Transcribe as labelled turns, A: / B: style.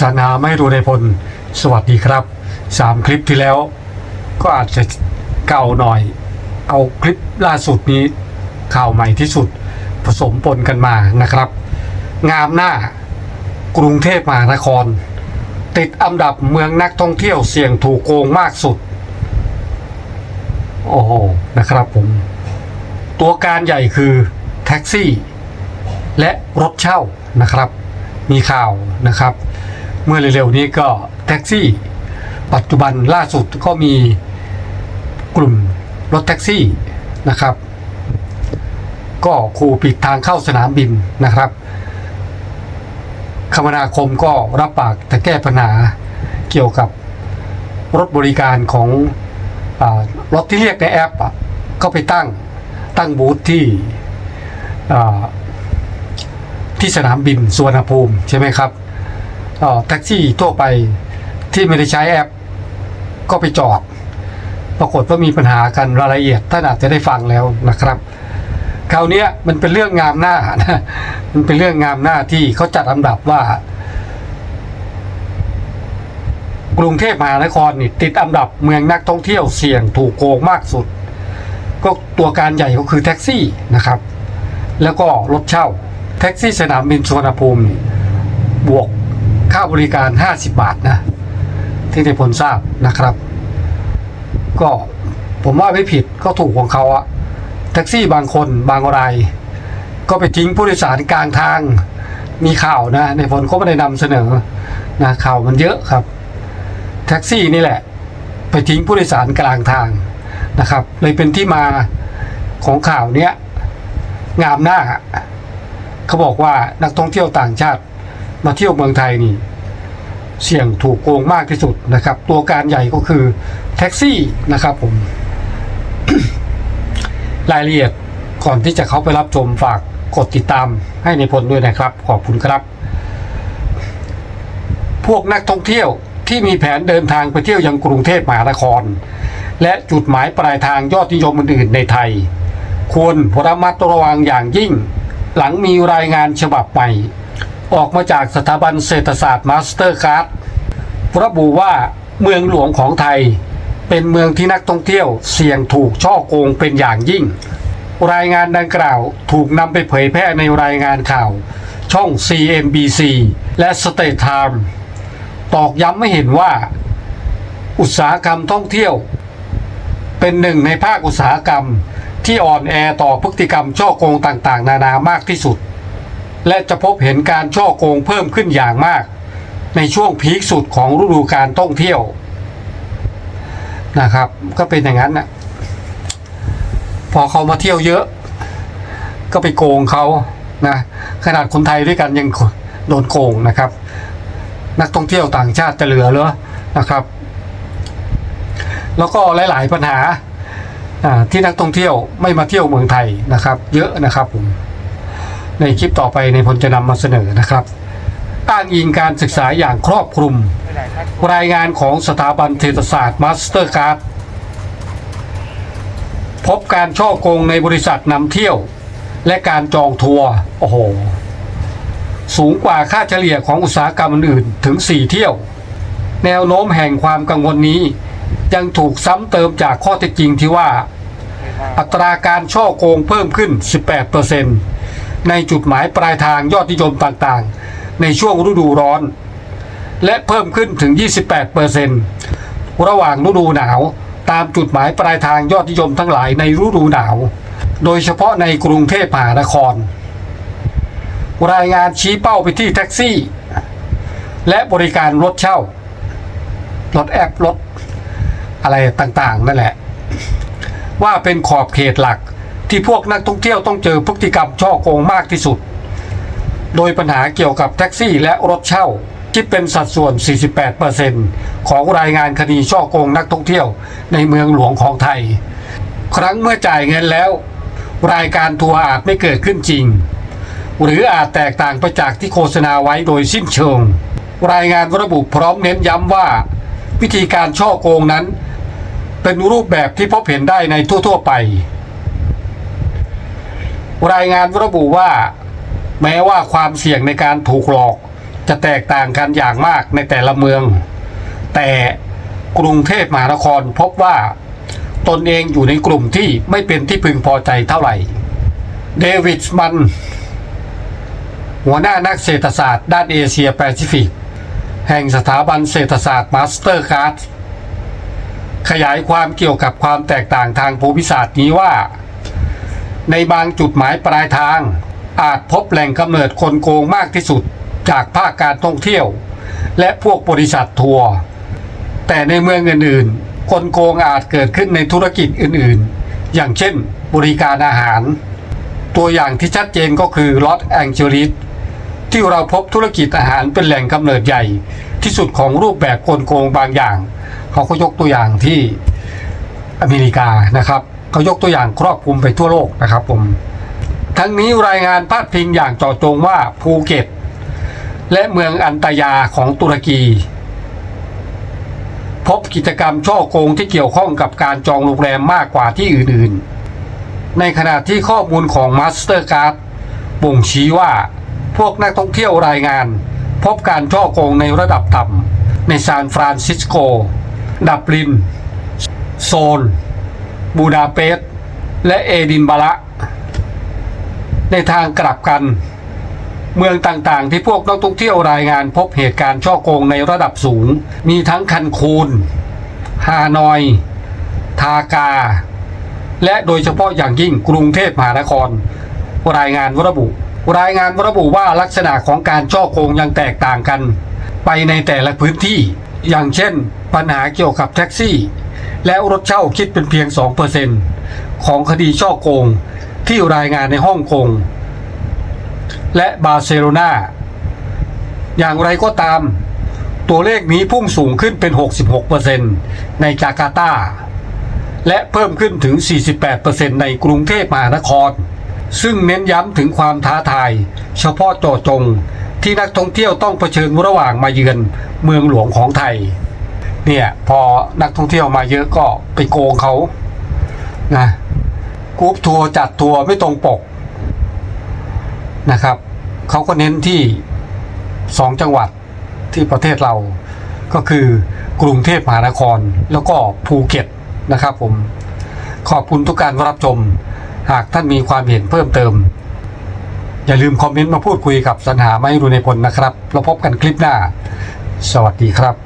A: สนาไม่รู้ในพล สวัสดีครับสามคลิปที่แล้ว ก็อาจจะเก่าหน่อย เอาคลิปล่าสุดนี้ ข่าวใหม่ที่สุด ผสมปนกันมานะครับ งามหน้ากรุงเทพมหานคร ติดอันดับเมืองนักท่องเที่ยวเสี่ยงถูกโกงมากสุด โอ้โห นะครับผม ตัวการใหญ่คือแท็กซี่ และรถเช่านะครับ มีข่าวนะครับ เมื่อเร็วๆนี้ก็แท็กซี่ ปัจจุบันล่าสุดก็มีกลุ่มรถแท็กซี่นะครับ ก็คูปิดทางเข้าสนามบินนะครับ คมนาคมก็รับปากจะแก้ปัญหาเกี่ยวกับรถบริการของอรถที่เรียกในแอปก็ไปตั้งตั้งบูธที่ที่สนามบินสุวรรณภูมิใช่ไหมครับ แท็กซี่ทั่วไปที่ไม่ได้ใช้แอป ก็ไปจอด ปรากฏว่ามีปัญหากันรายละเอียดท่านอาจจะได้ฟังแล้วนะครับคราวนี้มันเป็นเรื่องงามหน้านะมันเป็นเรื่องงามหน้าที่เขาจัดอันดับว่า กรุงเทพมหานครนี่ติดอันดับเมืองนักท่องเที่ยวเสี่ยงถูกโกงมากสุด ก็ตัวการใหญ่ก็คือแท็กซี่นะครับ แล้วก็รถเช่า แท็กซี่สนามบินสุวรรณภูมิบวก ค่าบริการ 50 บาทนะที่ในผลทราบนะครับ ก็ผมว่าไม่ผิดก็ถูกของเขาอะแท็กซี่บางคนบางราย ก็ไปทิ้งผู้โดยสารกลางทางมีข่าวนะ ในผลก็ไม่ได้นำเสนอนะข่าวมันเยอะครับ แท็กซี่นี่แหละ ไปทิ้งผู้โดยสารกลางทางนะครับ เลยเป็นที่มาของข่าวเนี้ยงามหน้าเขาบอกว่านักท่องเที่ยวต่างชาติ มาเที่ยวเมืองไทยนี่ เสี่ยงถูกโกงมากที่สุดนะครับ ตัวการใหญ่ก็คือแท็กซี่นะครับผม รายละเอียดก่อนที่จะเข้าไปรับชมฝากกดติดตามให้ในพลด้วยนะครับ ขอบคุณครับ พวกนักท่องเที่ยวที่มีแผนเดินทางไปเที่ยวยังกรุงเทพมหานคร และจุดหมายปลายทางยอดนิยมอื่นๆในไทย ควรระมัดระวังอย่างยิ่ง หลังมีรายงานฉบับใหม่ ออกมาจากสถาบันเศรษฐศาสตร์มาสเตอร์การ์ดระบุว่าเมืองหลวงของไทย เป็นเมืองที่นักท่องเที่ยวเสี่ยงถูกช่อโกงเป็นอย่างยิ่ง รายงานดังกล่าวถูกนำไปเผยแพร่ในรายงานข่าว ช่อง CNBC และ State Time ตอกย้ำไม่เห็นว่า อุตสาหกรรมท่องเที่ยว เป็นหนึ่งในภาคอุตสาหกรรมที่อ่อนแอต่อพฤติกรรมช่อโกงต่างๆ นานามากที่สุด และจะพบเห็นการช่อโกงเพิ่มขึ้นอย่างมาก ในช่วงพีคสุดของฤดูการท่องเที่ยวนะครับ ก็เป็นอย่างนั้นนะพอเขามาเที่ยวเยอะ ก็ไปโกงเขานะขนาดคนไทยด้วยกันยังโดนโกงนะครับ นักท่องเที่ยวต่างชาติจะเหลือเหรอนะครับ แล้วก็หลาย ๆ ปัญหาอ่าที่นักท่องเที่ยวไม่มาเที่ยวเมืองไทยนะครับ เยอะนะครับผม ในคลิปต่อไปในพลจะนำมาเสนอนะครับ อ้างอิงการศึกษาอย่างครอบคลุม รายงานของสถาบันเศรษฐศาสตร์มาสเตอร์การ์ดพบการช่อโกงในบริษัทนำเที่ยว และการจองทัวร์โอ้โห สูงกว่าค่าเฉลี่ยของอุตสาหกรรมอื่นถึง 4 เที่ยว แนวโน้มแห่งความกังวลนี้ ยังถูกซ้ำเติมจากข้อเท็จจริงที่ว่า อัตราการช่อโกงเพิ่มขึ้น 18% ในจุดหมายปลายทางยอดนิยมต่างๆ ในช่วงฤดูร้อน และเพิ่มขึ้นถึง 28%ระหว่างฤดูหนาวตามจุดหมายปลายทางยอดนิยมทั้งหลายในฤดูหนาว โดยเฉพาะในกรุงเทพมหานคร รายงานชี้เป้าไปที่แท็กซี่ และบริการรถเช่ารถแอปรถอะไรต่างๆ นั่นแหละ ว่าเป็นขอบเขตหลัก ที่พวกนักท่องเที่ยวต้องเจอพฤติกรรมช่อโกงมากที่สุด โดยปัญหาเกี่ยวกับแท็กซี่และรถเช่าที่เป็นสัดส่วน 48%ของรายงานคดีช่อโกงนักท่องเที่ยวในเมืองหลวงของไทย ครั้งเมื่อจ่ายเงินแล้ว รายการทัวร์อาจไม่เกิดขึ้นจริง หรืออาจแตกต่างไปจากที่โฆษณาไว้โดยสิ้นเชิง รายงานระบุพร้อมเน้นย้ำว่า วิธีการช่อโกงนั้น เป็นรูปแบบที่พบเห็นได้ในทั่ว ๆ ไป รายงานระบุว่า แม้ว่าความเสี่ยงในการถูกหลอก จะแตกต่างกันอย่างมากในแต่ละเมือง แต่กรุงเทพมหานครพบว่า ตนเองอยู่ในกลุ่มที่ไม่เป็นที่พึงพอใจเท่าไหร่ เดวิดมัน หัวหน้านักเศรษฐศาสตร์ด้านเอเชียแปซิฟิก แห่งสถาบันเศรษฐศาสตร์มาสเตอร์การ์ดขยายความเกี่ยวกับความแตกต่างทางภูมิศาสตร์นี้ว่า ในบางจุดหมายปลายทาง อาจพบแหล่งกำเนิดคนโกงมากที่สุดจากภาคการท่องเที่ยว และพวกบริษัททัวร์แต่ในเมืองอื่นๆคนโกงอาจเกิดขึ้นในธุรกิจอื่นๆ อย่างเช่น บริการอาหาร ตัวอย่างที่ชัดเจนก็คือลอสแองเจลิสที่เราพบธุรกิจอาหารเป็นแหล่งกำเนิดใหญ่ที่สุดของรูปแบบคนโกงบางอย่าง เขาก็ยกตัวอย่างที่อเมริกานะครับ เขายกตัวอย่างครอบคลุมไปทั่วโลกนะครับผม ทั้งนี้รายงานพาดพิงอย่างเจาะจงว่าภูเก็ต และเมืองอันตายาของตุรกี พบกิจกรรมช่อโกงที่เกี่ยวข้องกับการจองโรงแรมมากกว่าที่อื่นๆ ในขณะที่ข้อมูลของ Mastercard บ่งชี้ว่าพวกนักท่องเที่ยวรายงาน พบการช่อโกงในระดับต่ำในซานฟรานซิสโก ดับลิน โซล บูดาเปสต์และเอดินบะระในทางกลับกัน เมืองต่างๆ ที่พวกนักท่องเที่ยวรายงานพบเหตุการณ์ช่อโกงในระดับสูง มีทั้งคันคูน ฮานอย ทากา และโดยเฉพาะอย่างยิ่งกรุงเทพมหานคร รายงานระบุ รายงานระบุว่าลักษณะของการช่อโกงยังแตกต่างกัน ไปในแต่ละพื้นที่ อย่างเช่น ปัญหาเกี่ยวกับแท็กซี่ และรถเช่าคิดเป็นเพียง 2%ของคดีช่อโกงที่รายงานในฮ่องกงและบาร์เซโลนาอย่างไรก็ตาม ตัวเลขนี้พุ่งสูงขึ้นเป็น 66%ในจาการ์ตา และเพิ่มขึ้นถึง 48%ในกรุงเทพมหานคร ซึ่งเน้นย้ำถึงความท้าทาย เฉพาะเจาะจงที่นักท่องเที่ยวต้องเผชิญระหว่างมาเยือนเมืองหลวงของไทย เนี่ย พอนักท่องเที่ยวมาเยอะก็ไปโกงเขานะกรุ๊ปทัวร์จัดทัวร์ไม่ตรงปกนะครับเขาก็เน้นที่สองจังหวัดที่ประเทศเรา ก็คือกรุงเทพมหานคร แล้วก็ภูเก็ตนะครับผม ขอบคุณทุกการรับชม หากท่านมีความเห็นเพิ่มเติม อย่าลืมคอมเมนต์มาพูดคุยกับสัญหาไม่รู้ในพลนะครับ เราพบกันคลิปหน้า สวัสดีครับ